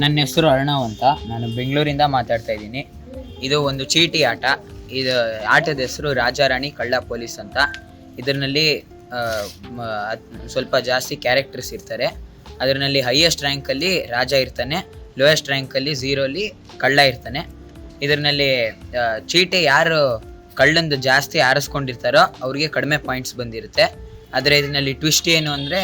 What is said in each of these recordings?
ನನ್ನ ಹೆಸರು ಅರ್ಣವ್ ಅಂತ. ನಾನು ಬೆಂಗಳೂರಿಂದ ಮಾತಾಡ್ತಾ ಇದ್ದೀನಿ. ಇದು ಒಂದು ಚೀಟಿ ಆಟ. ಇದು ಆಟದ ಹೆಸರು ರಾಜಾರಾಣಿ ಕಳ್ಳ ಪೊಲೀಸ್ ಅಂತ. ಇದರಲ್ಲಿ ಸ್ವಲ್ಪ ಜಾಸ್ತಿ ಕ್ಯಾರೆಕ್ಟರ್ಸ್ ಇರ್ತಾರೆ. ಅದರಲ್ಲಿ ಹೈಯೆಸ್ಟ್ ರ್ಯಾಂಕಲ್ಲಿ ರಾಜ ಇರ್ತಾನೆ. ಲೋಯೆಸ್ಟ್ ರ್ಯಾಂಕಲ್ಲಿ ಝೀರೋಲಿ ಕಳ್ಳ ಇರ್ತಾನೆ. ಇದರಲ್ಲಿ ಚೀಟಿ ಯಾರು ಕಳ್ಳಂದು ಜಾಸ್ತಿ ಆರಿಸ್ಕೊಂಡಿರ್ತಾರೋ ಅವ್ರಿಗೆ ಕಡಿಮೆ ಪಾಯಿಂಟ್ಸ್ ಬಂದಿರುತ್ತೆ. ಆದರೆ ಇದರಲ್ಲಿ ಟ್ವಿಸ್ಟ್ ಏನು ಅಂದರೆ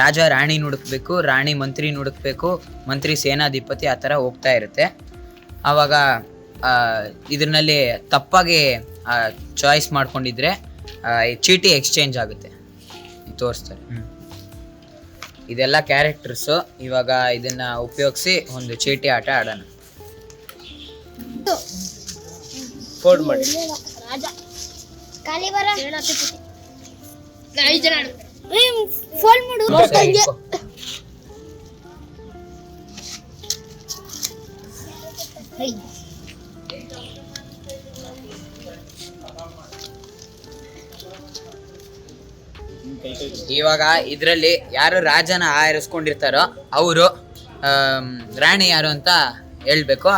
ರಾಜ ರಾಣಿ ನುಡುಕ್ಬೇಕು ರಾಣಿ ಮಂತ್ರಿ ನುಡುಕ್ಬೇಕು ಮಂತ್ರಿ ಸೇನಾಧಿಪತಿ ಆ ಥರ ಹೋಗ್ತಾ ಇರುತ್ತೆ. ಆವಾಗ ಇದರಲ್ಲಿ ತಪ್ಪಾಗಿ ಚಾಯ್ಸ್ ಮಾಡ್ಕೊಂಡಿದ್ರೆ ಚೀಟಿ ಎಕ್ಸ್ಚೇಂಜ್ ಆಗುತ್ತೆ. ತೋರಿಸ್ತಾರೆ. ಇದೆಲ್ಲ ಕ್ಯಾರೆಕ್ಟರ್ಸು ಇವಾಗ ಇದನ್ನ ಉಪಯೋಗಿಸಿ ಒಂದು ಚೀಟಿ ಆಟ ಆಡೋಣ. ಫೋಲ್ಡ್ ಮಾಡಿ. ಫೋನ್ ಮಾಡು ಇವಾಗ ಇದರಲ್ಲಿ ಯಾರು ರಾಜನ ಆರಿಸ್ಕೊಂಡಿರ್ತಾರೋ ಅವರು ರಾಣಿ ಯಾರು ಅಂತ ಹೇಳ್ಬೇಕು.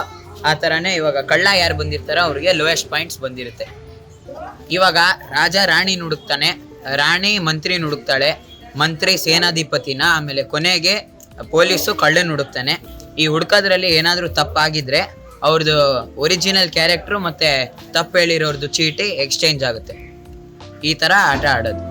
ಆ ಥರನೇ ಇವಾಗ ಕಳ್ಳ ಯಾರು ಬಂದಿರ್ತಾರೋ ಅವ್ರಿಗೆ ಲೋಯೆಸ್ಟ್ ಪಾಯಿಂಟ್ಸ್ ಬಂದಿರುತ್ತೆ. ಇವಾಗ ರಾಜ ರಾಣಿ ನುಡುಕ್ತಾನೆ ರಾಣಿ ಮಂತ್ರಿ ನುಡುಕ್ತಾಳೆ ಮಂತ್ರಿ ಸೇನಾಧಿಪತಿನ ಆಮೇಲೆ ಕೊನೆಗೆ ಪೊಲೀಸು ಕಳ್ಳ ಹುಡುಕ್ತಾನೆ ಈ ಹುಡ್ಕೋದ್ರಲ್ಲಿ ಏನಾದರೂ ತಪ್ಪಾಗಿದ್ರೆ ಅವ್ರದ್ದು ಒರಿಜಿನಲ್ ಕ್ಯಾರೆಕ್ಟ್ರು ಮತ್ತೆ ತಪ್ಪು ಹೇಳಿರೋರ್ದು ಚೀಟಿ ಎಕ್ಸ್ಚೇಂಜ್ ಆಗುತ್ತೆ. ಈ ಥರ ಆಟ ಆಡೋದು.